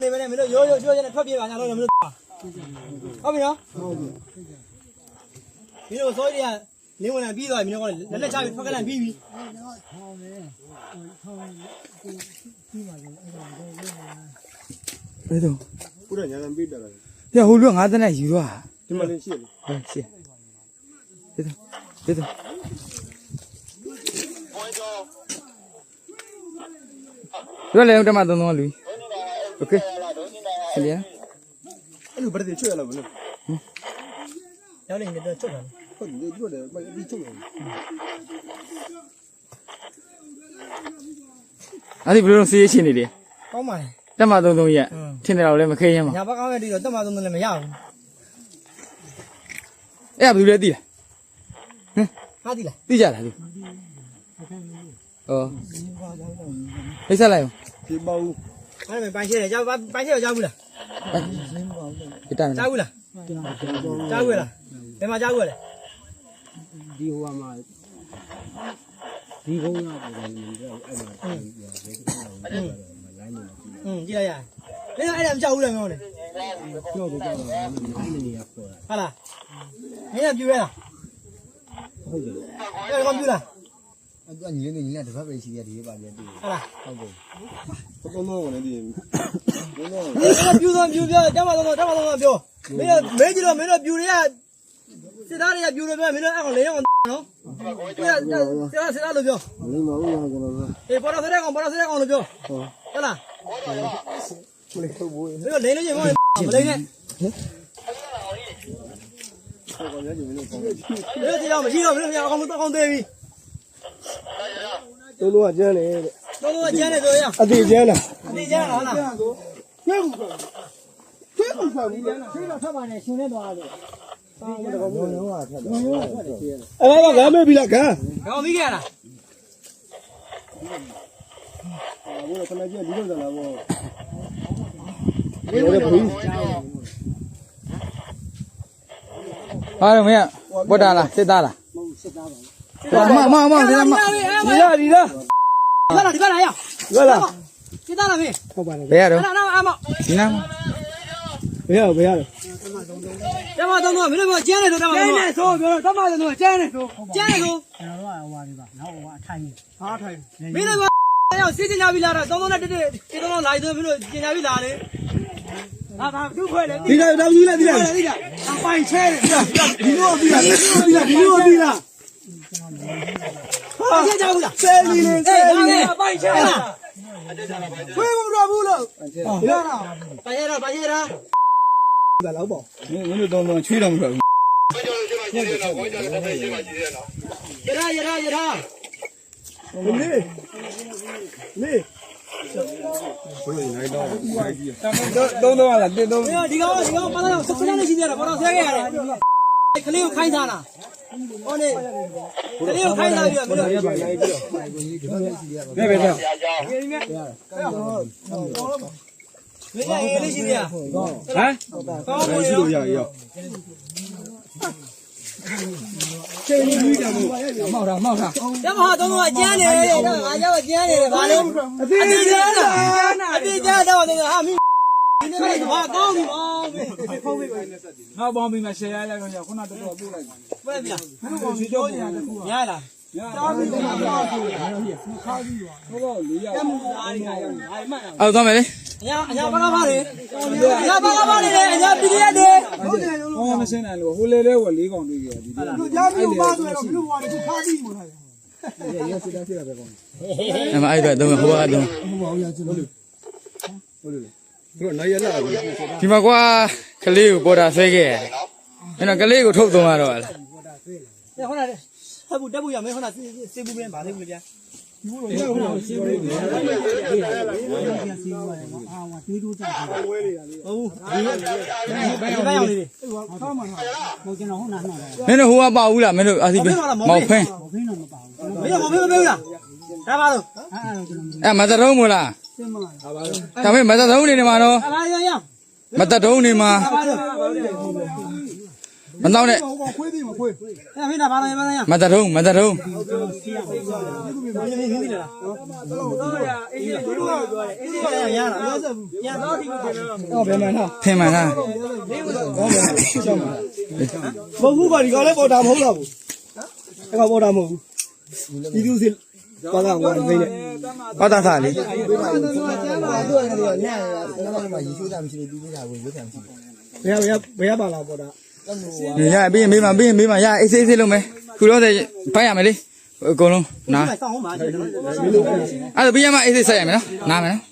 နေမနေမလို့ရိုးရိုးချိုးချိုးနဲ့ထွက်ပြေးပါညာလို့မလို့ဟုတ်ပြီနော်ဟုတ်ပြီမင်းတို့စိုးရီကလင်းဝင်လာပြီးသွားပြီမင်းတို့ကလက်လက်ချပြီးထွက်ကလန်ပြီးပြီထောင်းနေထောင်းနေပြီးပါလေအဲ့တော့ဘုရားညာလန်ပြီးတာလားညဟိုလူကငါးတန်းယူသွားဒီမလေးရှိရလားရှိရဒါတော့ဒါတော့ဘယ်လဲဦးတမသုံးသုံးလူ Okay. Celia. Aduh, berarti cuy lah belum. Yang lain itu cuy kan. Kau dia cuy deh, mai di cuy. Aduh, belum sih sini dia. Kau mai. တက်မသုံးသုံးရက်ထင်းတယ်တော့လည်းမခဲရမ်းပါညာဘက်ကောင်းရဲ့ဒီတော့တက်မသုံးသုံးလည်းမရဘူးအဲ့ဘယ်လိုလဲသိလားဟမ်ဟာသိလားသိကြလားသူဩဟိတ်ဆက်လိုက်အောင်ပြမဘူး အဲ့ဒါပိုင်းရှဲတယ်ကြောက်ပိုင်းရှဲတော့ကြောက်ဘူးလားဒီတန်းကြောက်ဘူးလားကြောက်ဘူးလားဘယ်မှာကြောက်ဘူးလဲဒီဟိုမှာဒီကုန်းကပုံစံမျိုးအဲ့မှာအဲ့မှာဘယ်လိုလဲလိုင်းနေอืมကြည့်လိုက်ရလင်းအဲ့ဒါမကြောက်ဘူးလားမင်းတို့ပြောတော့ကြောက်တာလိုင်းနေရခေါ်တာဟာလားမင်းကပြူရလားဟုတ်တယ်အဲ့ဒါကပြူလား အဲ့ဒါညီလေးညီလေးတစ်ဖက်ပဲရှိသေးတယ်ဒီပါပြန်တွေ့ဟုတ်လားဟုတ်ကဲ့ဘကုန်းတော့ဝင်နေတယ်ဘုန်းတော့ဒီကပြူတော့ပြူပြတမတော့တမတော့ပြောမင်းမဲကြည့်တော့မင်းတို့ပြူတွေကစစ်သားတွေကပြူတွေပြောမင်းတို့အဲ့ကောင်လေးအောင်နော်ဟုတ်ကဲ့စစ်သားစစ်သားလို့ပြောမလိမ္မာဘူးလားကျွန်တော်ကအေးပေါ်တော့စတဲ့ကောင်ပေါ်တော့စတဲ့ကောင်လို့ပြောဟုတ်လားမလေးထုတ်ဘူးမင်းတို့လိမ့်လို့ရင်မလိမ့်နဲ့ဟုတ်ကောင်းရည်မင်းတို့ကောင်းရည်မင်းတို့ဒီတော့မရှိတော့မင်းတို့အကောင်လို့တောင်းသေးပြီ သုံးလုံးကကျန်းတယ်တဲ့သုံးလုံးကကျန်းတယ်ဆိုရအတိကျန်းလားအတိကျန်းလားဟုတ်လားကျန်းကိုကျန်းကိုဆောင်နေတယ်ဆေးတော့ထပ်ပါနဲ့ရှင်နေသွားတယ်အဲ့ဒါကဂမ်းမေးပြီလားဂမ်း။ဟုတ်ပြီခဲ့လား။အာဘောခဏကြီးဒီလိုစားလာဘော။ဘယ်လိုဘူး။ဟာရမရဘုဒ္ဓလားစစ်သားလား။ 妈妈妈，你来妈，你来你来，过来过来呀，过来，你到了没？不要了，那那阿妈，你来吗？不要不要了。干嘛东东？没那么尖的都干嘛？尖的手，别了，干嘛的东？尖的手，尖的手。然后我我吧，然后我看你，啊看你，没那么。哎呀，谁进家里来了？东东那这这这东东来的，没说进家里来的。啊，他都快了。你来，他你来，你来，你来，他换车了，你来，你来，你来，你来，你来，你来。 ဘာချက်ကြဘူးလားဆယ်လီလင်ဆယ်လီလင်ပိုင်ချလားခွေးမတော်ဘူးလို့ရတာပါရတာပါရတာလာတော့ပေါ့မင်းတို့တော့တော့ချွေးတော့မတော်ဘူးရရရရလေလေဘယ်လိုနိုင်တော့တော့တော့လာတင်းတော့ဒီကောင်ဒီကောင်မလာတော့ဆက်စမ်းနေရှိသေးတာဘာလို့ဆက်ခဲ့ရလဲ ကလေးကိုခိုင်းထားတာဟောနေကလေးကိုခိုင်းထားပြီးတော့မင်းတို့ဘယ်ဘယ်တော့မင်းကအေးလေးရှိသေးလားဟမ်ကောင်းပါလေ要要。မောက်တာမောက်တာရမဟာတော့ကကျန်းနေတယ်တော့ငါရောက်ကျန်းနေတယ်ဗာလေအသေးကျန်းတာအသေးကျန်းတော့ဟာမ ဆိုရင်ဟာတောင်းပြီပါဖုန်းလေးပဲနောက်ပေါင်းပြီးမှ share ရလိုက်တော့ခုနတော်တော်ပို့လိုက်ပြည့်ပြခုကောင်ကြီးတော့ပြန်တစ်ခုရလားအော်သွားမယ်လေအညာအညာဘာကဘာလေအညာဘာကဘာလေအညာပြည်ရတဲ့ဟုတ်တယ်လို့ဟောမစင်းနိုင်လို့ဟိုလေလဲဝလေးကောင်တွေ့ကြဒီလိုလူကြားပြီးပါဆိုတော့ဘလူဝါကိုဖားပြီးမို့လားရေရစစ်တာစစ်တာပဲကောင်။အဲ့မှာအဲ့ကတော့ဟိုကတော့ဟိုပါဟိုရစစ်လို့ဟိုလို့ တို့နိုင်ရလာဘူးဒီမှာကွာကလေးကိုပေါ်တာဆွဲခဲ့ရတယ်။အဲ့တော့ကလေးကိုထုတ်သွင်းရတော့လား။ဟုတ်လား။ဟဲ့ဘူးတက်ဘူးရမယ်ဟုတ်လားစေဘူးပြန်ဗာလေးဘူးလေဗျာ။ဘူးလို့ရဟုတ်လားစေဘူးပြန်။ဟုတ်လားစေဘူးပြန်။အာဝတွေးတိုးကြတယ်။ဟုတ်။ဒီဘယ်ရောက်နေလဲ။ဟိုကထားမှာလား။ဟိုကျွန်တော်ဟုတ်လားနော်။မင်းတို့ဟိုကပါဘူးလားမင်းတို့အာစီပင်းမောက်ဖင်း။မောက်ဖင်းတော့မပါဘူး။မင်းတို့မောက်ဖင်းမပေးဘူးလား။ဒါပါလို့။အဲ့မတရုံးမလား။ ဒါပေမဲ့မသက်တုံးနေနေမှာတော့အလားရရမသက်တုံးနေမှာဒါပါလို့မတော့နဲ့我ကောင်ခွေးသေးမခွေးအဲ့မင်းဒါဘာလဲမင်းသားရမတထုံးမတထုံးမင်းမင်းမင်းလားတော့ရအေးအေးဘလို့ပြောတယ်အေးအေးရရလားရတော့ဒီကိုတင်တော့ဟောဘယ်မှန်းထားဖင်မှန်လားဟောဘယ်ရှောင်းမှာမဟုတ်ဘူးကဒီကောင်လည်းပေါ်တာမဟုတ်တော့ဘူးအဲ့ကောင်ပေါ်တာမဟုတ်ဘူးဒီသူစီ ဘာသာဝင်နေတယ်ဘာသာသားလေကျမ်းပါတော့ရတယ်ညရတော့မှရေချိုးတာမရှိဘူးပြီးနေတာကိုရွေးခံမရှိဘူးဘယ်ကဘယ်ကဘယ်ကပါလာပေါ်တာညရပြီးရင်ပြီးမှပြီးရင်ပြီးမှရအေးဆေးဆေးလုံးမယ်ခုတော့ဖိုက်ရမယ်လေအကုန်လုံးနားဆောင်းအောင်ပါကျတော့အဲ့ဒါပြီးရမှအေးဆေးဆက်ရမယ်နော်နားမယ်နော်